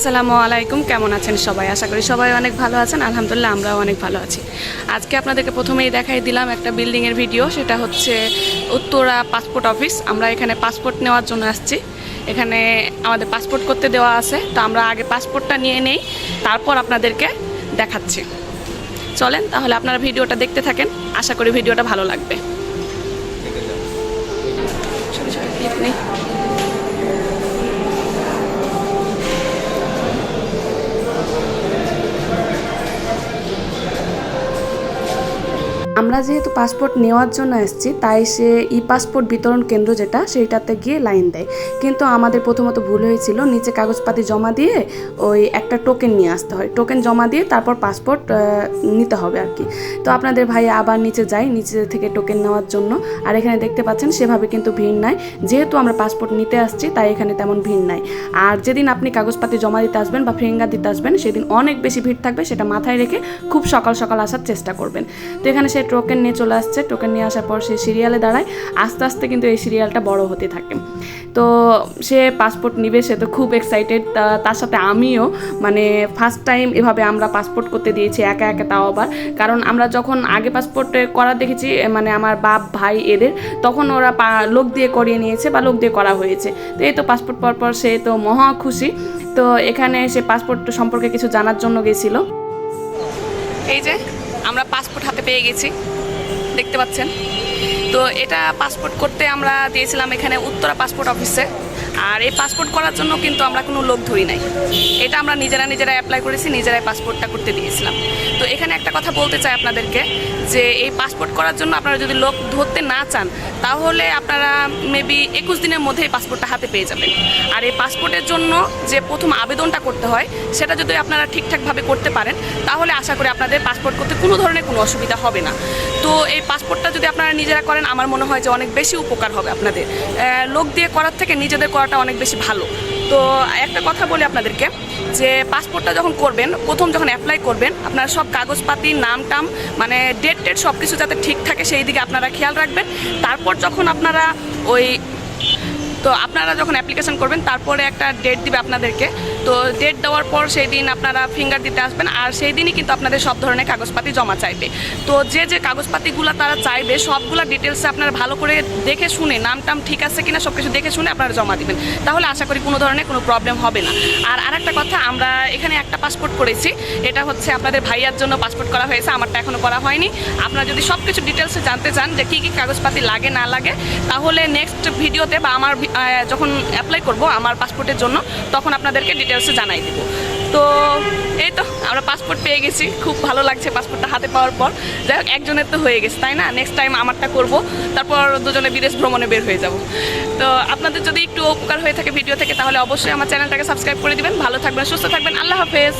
আসসালামু আলাইকুম কেমন আছেন সবাই? আশা করি সবাই অনেক ভালো আছেন আলহামদুলিল্লাহ আমরাও অনেক ভালো আছি। আজকে আপনাদেরকে প্রথমেই দেখাই দিলাম একটা বিল্ডিংয়ের ভিডিও সেটা হচ্ছে উত্তরা পাসপোর্ট অফিস আমরা এখানে পাসপোর্ট নেওয়ার জন্য আসছি। এখানে আমাদের পাসপোর্ট করতে দেওয়া আছে তো আমরা আগে পাসপোর্টটা নিয়ে নেই তারপর আপনাদেরকে দেখাচ্ছি। চলেন তাহলে আপনারা ভিডিওটা দেখতে থাকেন আশা করি ভিডিওটা ভালো লাগবে। নেই। আমরা যেহেতু পাসপোর্ট নেওয়ার জন্য এসেছি, তাই সে ই পাসপোর্ট বিতরণ কেন্দ্র যেটা, সেইটাতে গিয়ে লাইন দেয়। কিন্তু আমাদের প্রথমত ভুল হয়েছিল, নিচে কাগজপাতি জমা দিয়ে ওই একটা টোকেন নিয়ে আসতে হয়। টোকেন জমা দিয়ে তারপর পাসপোর্ট নিতে হবে আর কি। তো আপনাদের ভাই আবার নিচে যায়, নিচে থেকে টোকেন নেওয়ার জন্য। আর এখানে দেখতে পাচ্ছেন, সেভাবে কিন্তু ভিড় নাই। যেহেতু আমরা পাসপোর্ট নিতে আসছি, তাই এখানে তেমন ভিড় নাই। আর যেদিন আপনি কাগজপাতি জমা দিতে আসবেন বা ফিঙ্গার দিতে আসবেন, সেদিন অনেক বেশি ভিড় থাকবে, সেটা মাথায় রেখে খুব সকাল সকাল আসার চেষ্টা করবেন। তো এখানে সে টোকেন নিয়ে চলে আসছে। টোকেন নিয়ে আসার পর সে সিরিয়ালে দাঁড়ায়। আস্তে আস্তে কিন্তু এই সিরিয়ালটা বড় হতে থাকে। তো সে পাসপোর্ট নিবে, সে তো খুব এক্সাইটেড তার সাথে আমিও মানে ফার্স্ট টাইম এভাবে আমরা পাসপোর্ট করতে দিয়েছি একা একা তাও আবার। কারণ আমরা যখন আগে পাসপোর্ট করা দেখেছি মানে আমার বাপ, ভাই, এদের, তখন ওরা লোক দিয়ে করিয়ে নিয়েছে বা লোক দিয়ে করা হয়েছে। তো এই তো পাসপোর্ট পর পর সে তো মহা খুশি। তো এখানে সে পাসপোর্ট সম্পর্কে কিছু জানার জন্য গেছিল। এই যে আমরা পাসপোর্ট হাতে পেয়ে গেছি। দেখতে পাচ্ছেন। তো এটা পাসপোর্ট করতে আমরা দিয়েছিলাম এখানে উত্তরা পাসপোর্ট অফিসে আর এই পাসপোর্ট করার জন্য কিন্তু আমরা কোনো লোক ধরি নাই। এটা আমরা নিজেরা নিজেরা অ্যাপ্লাই করেছি, নিজেরাই পাসপোর্টটা করতে দিয়েছিলাম। তো এখানে একটা কথা বলতে চাই আপনাদেরকে, যে এই পাসপোর্ট করার জন্য আপনারা যদি লোক ধরতে না চান, তাহলে আপনারা মেবি একুশ দিনের মধ্যে এই পাসপোর্টটা হাতে পেয়ে যাবেন। আর এই পাসপোর্টের জন্য যে প্রথম আবেদনটা করতে হয়, সেটা যদি আপনারা ঠিকঠাকভাবে করতে পারেন, তাহলে আশা করি আপনাদের পাসপোর্ট করতে কোনো ধরনের কোনো অসুবিধা হবে না। তো এই পাসপোর্টটা যদি আপনারা নিজেরা করেন, আমার মনে হয় যে অনেক বেশি উপকার হবে আপনাদের। লোক দিয়ে করার থেকে নিজেদের করাটা অনেক বেশি ভালো। তো একটা কথা বলি আপনাদেরকে, যে পাসপোর্টটা যখন করবেন, প্রথম যখন অ্যাপ্লাই করবেন, আপনারা সব কাগজপাতি নাম টাম মানে ডেট টেট সব কিছু যাতে ঠিক থাকে, সেই দিকে আপনারা খেয়াল রাখবেন। তারপর যখন আপনারা ওই তো আপনারা যখন অ্যাপ্লিকেশন করবেন, তারপরে একটা ডেট দিবে আপনাদেরকে। তো ডেট দেওয়ার পর সেই দিন আপনারা ফিঙ্গার দিতে আসবেন, আর সেই দিনই কিন্তু আপনাদের সব ধরনের কাগজপাতি জমা চাইবে। তো যে যে কাগজপাতিগুলো তারা চাইবে, সবগুলো ডিটেলসে আপনারা ভালো করে দেখে শুনে নাম টাম ঠিক আছে কিনা সব কিছু দেখে শুনে আপনারা জমা দিবেন। তাহলে আশা করি কোনো ধরনের কোনো প্রবলেম হবে না। আর আরেকটা কথা, আমরা এখানে একটা পাসপোর্ট করেছি। এটা হচ্ছে আপনাদের ভাইয়ার জন্য পাসপোর্ট করা হয়েছে, আমারটা এখনও করা হয়নি। আপনারা যদি সব কিছু ডিটেলসে জানতে চান যে কী কী কাগজপাতি লাগে, না লাগে, তাহলে নেক্সট ভিডিওতে বা আমার যখন অ্যাপ্লাই করব আমার পাসপোর্টের জন্য, তখন আপনাদেরকে ডিটেলসে জানাই দেবো। তো এই তো, আমরা পাসপোর্ট পেয়ে গেছি। খুব ভালো লাগছে পাসপোর্টটা হাতে পাওয়ার পর। যাই হোক, একজনের তো হয়ে গেছে, তাই না? নেক্সট টাইম আমারটা করব, তারপর দুজনে বিদেশ ভ্রমণে বের হয়ে যাব। তো আপনাদের যদি একটু উপকার হয়ে থাকে ভিডিও থেকে, তাহলে অবশ্যই আমার চ্যানেলটাকে সাবস্ক্রাইব করে দিবেন। ভালো থাকবেন, সুস্থ থাকবেন। আল্লাহ হাফেজ।